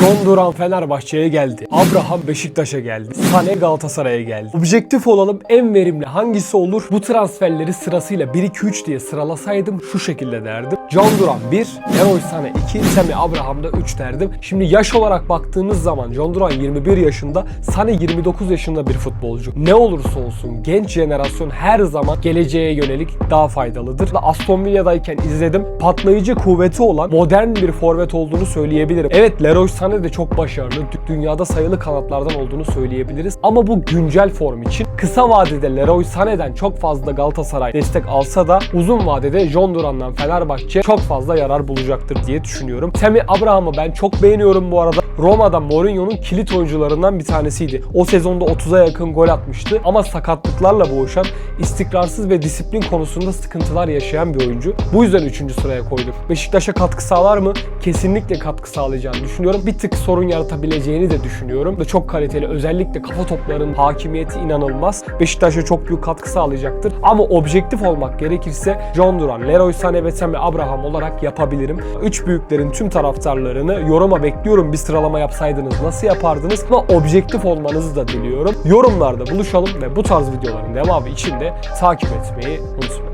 John Duran Fenerbahçe'ye geldi. Abraham Beşiktaş'a geldi. Sane Galatasaray'a geldi. Objektif olalım en verimli hangisi olur? Bu transferleri sırasıyla 1-2-3 diye sıralasaydım şu şekilde derdim. John Duran 1, Leroy Sané 2, Semi Abraham da 3 derdim. Şimdi yaş olarak baktığımız zaman John Duran 21 yaşında, Sané 29 yaşında bir futbolcu. Ne olursa olsun genç jenerasyon her zaman geleceğe yönelik daha faydalıdır. Aston Villa'dayken izledim. Patlayıcı kuvveti olan modern bir forvet olduğunu söyleyebilirim. Evet Leroy Sané de çok başarılı. Dü- Dünyada sayılı kanatlardan olduğunu söyleyebiliriz. Ama bu güncel form için kısa vadede Leroy Sané'den çok fazla Galatasaray destek alsa da uzun vadede John Duran'dan Fenerbahçe çok fazla yarar bulacaktır diye düşünüyorum. Semi Abraham'ı ben çok beğeniyorum bu arada. Roma'da Mourinho'nun kilit oyuncularından bir tanesiydi. O sezonda 30'a yakın gol atmıştı ama sakatlıklarla boğuşan, istikrarsız ve disiplin konusunda sıkıntılar yaşayan bir oyuncu. Bu yüzden 3. sıraya koyduk. Beşiktaş'a katkı sağlar mı? Kesinlikle katkı sağlayacağını düşünüyorum. Bir tık sorun yaratabileceğini de düşünüyorum. Ve çok kaliteli özellikle kafa toplarının hakimiyeti inanılmaz. Beşiktaş'a çok büyük katkı sağlayacaktır. Ama objektif olmak gerekirse John Duran, Leroy Sané ve Semi Abraham olarak yapabilirim. Üç büyüklerin tüm taraftarlarını yoruma bekliyorum. Bir sıralama yapsaydınız nasıl yapardınız? Ama objektif olmanızı da diliyorum. Yorumlarda buluşalım ve bu tarz videoların devamı için de takip etmeyi unutmayın.